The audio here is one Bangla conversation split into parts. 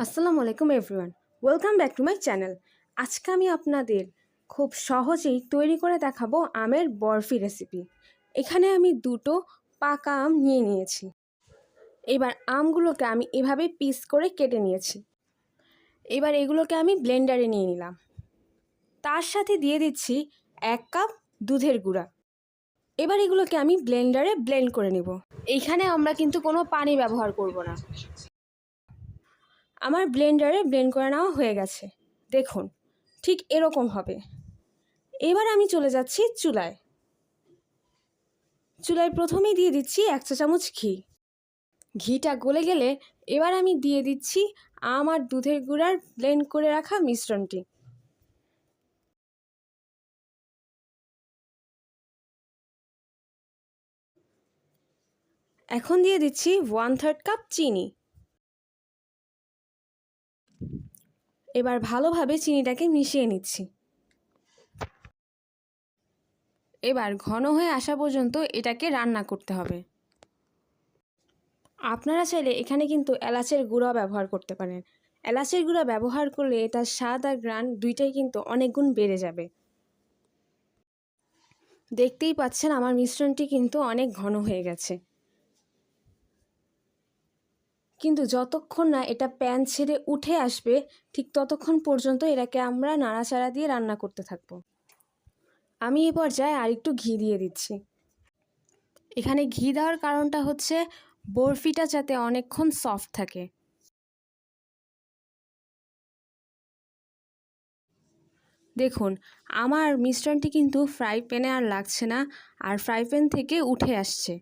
আসসালামু আলাইকুম everyone, welcome back to my channel. আজকে আমি আপনাদের খুব সহজেই তৈরি করে দেখাবো আমের বরফি রেসিপি। এখানে আমি দুটো পাকা আম নিয়ে নিয়েছি। এবার আমগুলোকে আমি এভাবে পিস করে কেটে নিয়েছি। এবার এগুলোকে আমি ব্লেন্ডারে নিয়ে নিলাম। তার সাথে দিয়ে দিচ্ছি এক কাপ দুধের গুঁড়া। এবার এগুলোকে আমি ব্লেন্ডারে ব্লেন্ড করে নেব। এইখানে আমরা কিন্তু কোনো পানি ব্যবহার করব না। আমার ব্লেন্ডারে ব্লেন্ড করে নেওয়া হয়ে গেছে। দেখুন, ঠিক এরকম হবে। এবার আমি চলে যাচ্ছি চুলায়। চুলায় প্রথমেই দিয়ে দিচ্ছি এক চা চামচ ঘি। ঘিটা গলে গেলে এবার আমি দিয়ে দিচ্ছি আম আর দুধের গুঁড়ার ব্লেন্ড করে রাখা মিশ্রণটি। এখন দিয়ে দিচ্ছি ওয়ান থার্ড কাপ চিনি। এবার ভালোভাবে চিনিটাকে মিশিয়ে নিচ্ছি। এবার ঘন হয়ে আসা পর্যন্ত এটাকে রান্না করতে হবে। আপনারা চাইলে এখানে কিন্তু এলাচের গুঁড়া ব্যবহার করতে পারেন। এলাচের গুঁড়া ব্যবহার করলে এটার স্বাদ আর গ্রান দুইটাই কিন্তু অনেক গুণ বেড়ে যাবে। দেখতেই পাচ্ছেন, আমার মিশ্রণটি কিন্তু অনেক ঘন হয়ে গেছে। কিন্তু যতক্ষণ না এটা প্যান ছেড়ে উঠে আসবে, ঠিক ততক্ষণ পর্যন্ত এটাকে আমরা নাড়াচাড়া দিয়ে রান্না করতে থাকব। আমি এ পর্যায়ে আর একটু ঘি দিয়ে দিচ্ছি। এখানে ঘি দেওয়ার কারণটা হচ্ছে, বরফিটা যাতে অনেকক্ষণ সফট থাকে। দেখুন, আমার মিশ্রণটি কিন্তু ফ্রাই প্যানে আর লাগছে না, আর ফ্রাই প্যান থেকে উঠে আসছে।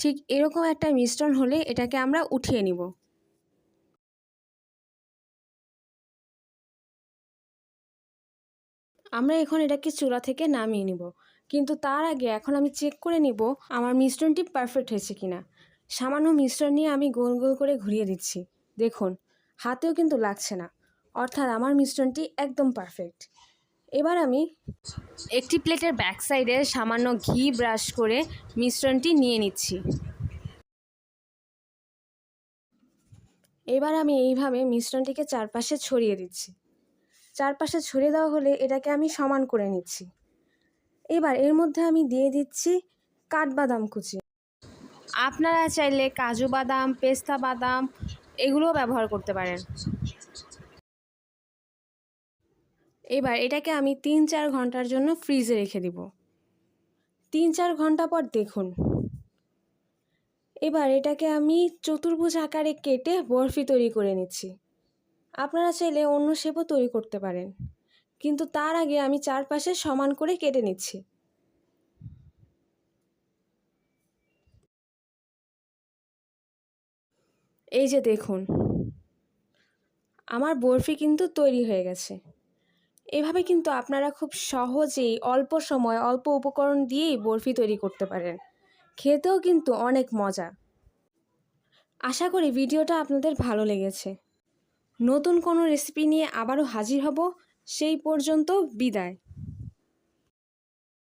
ঠিক এরকম একটা মিশ্রণ হলে এটাকে আমরা উঠিয়ে নিব। আমরা এখন এটাকে চূড়া থেকে নামিয়ে নিব। কিন্তু তার আগে এখন আমি চেক করে নিব আমার মিশ্রণটি পারফেক্ট হয়েছে কিনা। সামান্য মিশ্রণ নিয়ে আমি গোল গোল করে ঘুরিয়ে দিচ্ছি। দেখুন, হাতেও কিন্তু লাগছে না। অর্থাৎ আমার মিশ্রণটি একদম পারফেক্ট এবার আমি একটি প্লেটের ব্যাক সাইডে সামান্য ঘি ব্রাশ করে মিশ্রণটি নিয়ে নিচ্ছি। এবার আমি এইভাবে মিশ্রণটিকে চারপাশে ছড়িয়ে দিচ্ছি। চারপাশে ছড়িয়ে দেওয়া হলে এটাকে আমি সমান করে নিচ্ছি। এবার এর মধ্যে আমি দিয়ে দিচ্ছি কাঠবাদাম কুচি। আপনারা চাইলে কাজু বাদাম পেস্তা বাদাম এগুলোও ব্যবহার করতে পারেন। এবার এটাকে আমি তিন চার ঘণ্টার জন্য ফ্রিজে রেখে দিব। তিন চার ঘণ্টা পর দেখুন। এবার এটাকে আমি চতুর্ভুজ আকারে কেটে বরফি তৈরি করে নিচ্ছি। আপনারা চাইলে অন্য শেপও তৈরি করতে পারেন। কিন্তু তার আগে আমি চারপাশে সমান করে কেটে নিচ্ছি। এই যে দেখুন, আমার বরফি কিন্তু তৈরি হয়ে গেছে। এভাবে কিন্তু আপনারা খুব সহজেই অল্প সময়, অল্প উপকরণ দিয়েই বরফি তৈরি করতে পারেন। খেতেও কিন্তু অনেক মজা। আশা করি ভিডিওটা আপনাদের ভালো লেগেছে। নতুন কোনো রেসিপি নিয়ে আবারও হাজির হব। সেই পর্যন্ত বিদায়।